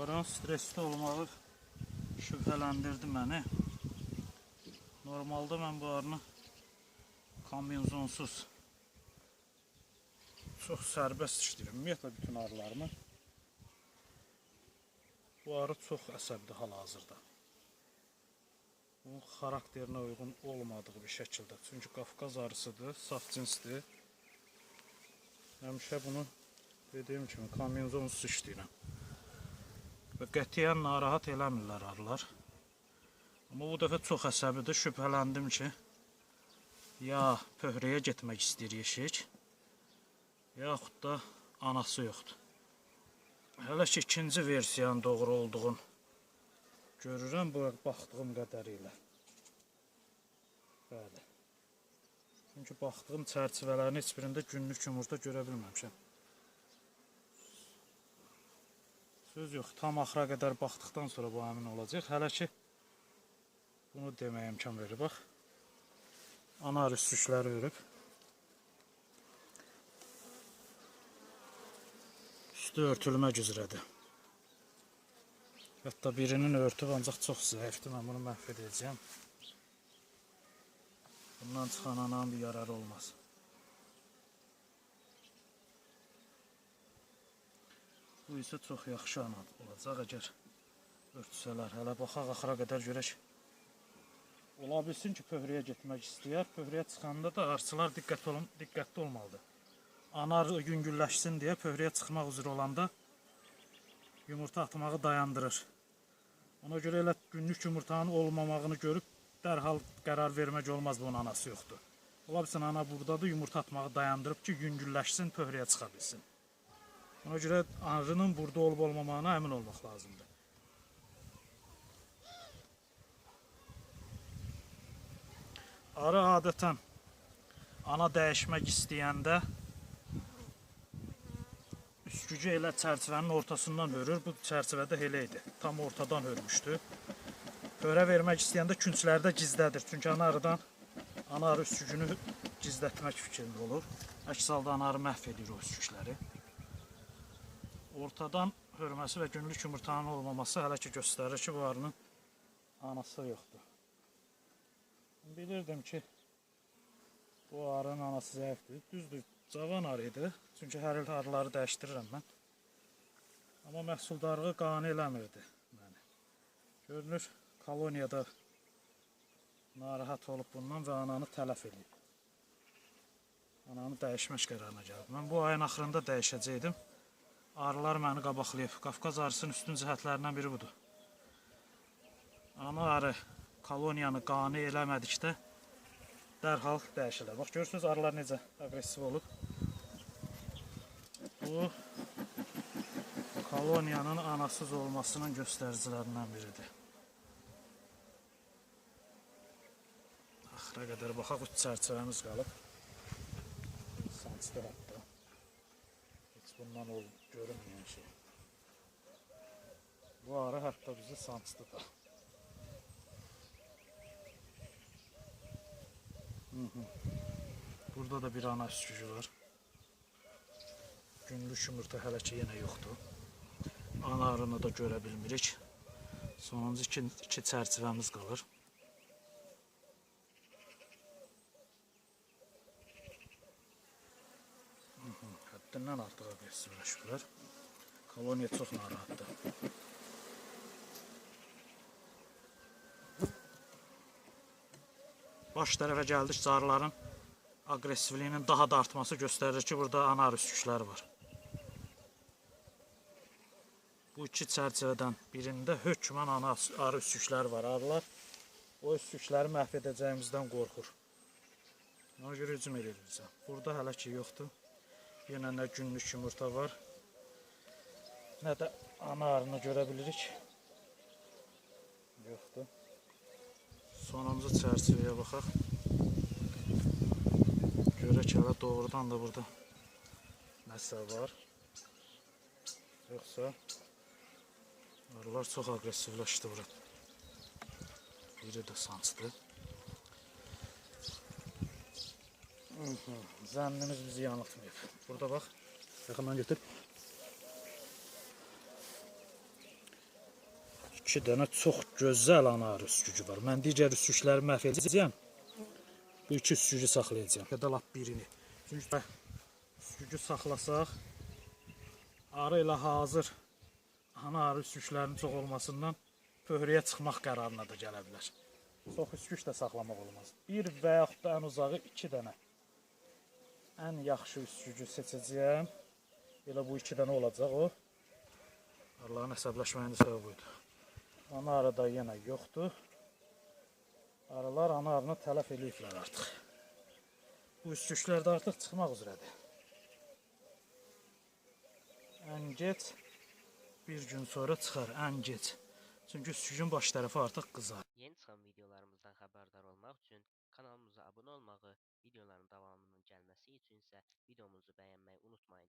Arının stresli olmağı şübhələndirdi məni. Normalda mən bu arını kamyonzonsuz çox sərbəst işləyirəm. Ümumiyyətlə bütün arılarımı. Bu arı çox əsəbdir hal-hazırda. Bunun xarakterinə uyğun olmadığı bir şəkildə. Çünki Qafqaz arısıdır, saf cinsdir. Həmişə bunu dediyim kimi kamyonzonsuz işləyirəm. Və qətiyyən narahat eləmirlər arılar. Amma bu dəfə çox əsəbidir. Şübhələndim ki, ya pöhrəyə getmək istəyir yeşik, yaxud da anası yoxdur. Hələ ki ikinci versiyanın doğru olduğunu görürəm bu baxdığım qədərilə. Bəli. Çünki baxdığım çərçivələrin heç günlük yumurta görə. Söz yox, tam axıra qədər baxdıqdan sonra bu əmin olacaq. Hələ ki bunu deməyə imkan verir. Bax. Ana rüstüşləri örüb. Üstü örtülmək üzrədir. Hətta birinin örtüb ancaq çox zəifdir. Mən bunu məhv. Bundan çıxan ananın bir yararı olmaz. Bu isə çox yaxşı ana olacaq əgər örtsələr. Hələ baxaq axıra qədər görək. Ola bilsin ki, pöhrəyə getmək istəyər. Pöhrəyə çıxanda da arıçılar diqqət olun, diqqətli olmalıdır. Anar yüngülləşsin deyə pöhrəyə çıxmaq üzrə olanda yumurta atmağı dayandırır. Ona görə elə günlük yumurtanın olmamağını görüb dərhal qərar vermək olmaz bunun anası yoxdur. Ola bilsin ana burdadır, yumurta atmağı dayandırıb ki, yüngülləşsin, pöhrəyə çıxa. Ona görə arının burada olub olmamağına əmin olmaq lazımdır. Arı adətən ana dəyişmək istəyəndə üskücü elə çərçivənin ortasından hörür. Bu çərçivədə elə idi. Tam ortadan hörmüşdü. Hörə vermək istəyəndə künclərdə gizlədir. Çünki ana arıdan ana arı üskücünü gizlətmək fikrində olur. Əks halda ana arı məhv edir o üskükləri. Ortadan hörməsi və günlük yumurtanın olmaması hələ ki göstərir ki, bu arının anası yoxdur. Bilirdim ki, bu arının anası zəifdir. Düzdür, cavan arı idi. Çünki hər il arıları dəyişdirirəm mən. Amma məhsuldarlığı qane eləmirdi məni. Görünür, koloniyada narahat olub bundan və ananı tələf edib. Ananı dəyişmək qərarına gəlib. Mən bu ayın axırında dəyişəcəkdim. Arılar məni qabaqlayıb. Qafqaz arısının üstün cəhətlərindən biri budur. Ana arı koloniyanı qane eləmədikdə dərhal dəyişirlər. Bax görürsünüz arılar necə aqressiv olub. Bu koloniyanın anasız olmasının göstəricilərindən biridir. Axıra qədər baxaq üç çərçivəmiz qalıb. Heç bundan ol görünməyən şey. Bu arı hətta bizi sancdı da. Burada da bir ana üskücü var. Günlük yumurta hələ ki yenə yoxdur. Ana arını da görə bilmirik. Sonuncu iki, iki çərçivəmiz qalır. Həddindən artıq aqressivləşiblər. Koloniya çox narahatdır. Baş tərəfə gəldikcə arıların aqressivliyinin daha da artması göstərir ki, burada ana arı üskükləri var. Bu iki çərçivədən birində hökmən ana arı var. Arılar o üskükləri məhv edəcəyimizdən qorxur. Ona görə hücum edirlər. Burada hələ ki yoxdur. Yenə nə günlük yumurta var, nə də ana arını görə bilirik. Yoxdur. Sonuncu çərçivəyə baxaq. Görək hələ doğrudan da burada nəsə var. Yoxsa arılar çox aqressivləşdi burada. Biri də sancdı. Zənnimiz bizi yanıltmayıb. Burada bax. Yaxından götür. İki dənə çox gözəl ana arı üskücü var. Mən digər üskücləri məhv edəcəyəm. Bu iki üskücü saxlayacağam. Ya da lap birini. Çünki bə- üskücü saxlasaq arı ilə hazır ana arı üsküclərinin çox olmasından pöhrəyə çıxmaq qərarına da gələ bilər. Çox üsküc də saxlamaq olmaz. Bir və yaxud da ən uzağı iki dənə. Ən yaxşı üskücü seçəcəyəm. Elə bu iki dənə olacaq o. Allahın əsəbləşməyinin səbəbi buydu. Ana arı da yenə yoxdur. Arılar ana arını tələf eləyiblər artıq. Bu üsküclər də artıq çıxmaq üzrədir. Ən gec bir gün sonra çıxar, ən gec. Çünki üskücün baş tərəfi artıq qızar. Yeni çıxan videolarımızdan xəbərdar olmaq üçün kanalımıza abunə olmağı, videoların davamının gəlməsi üçün isə videomuzu bəyənməyi unutmayın.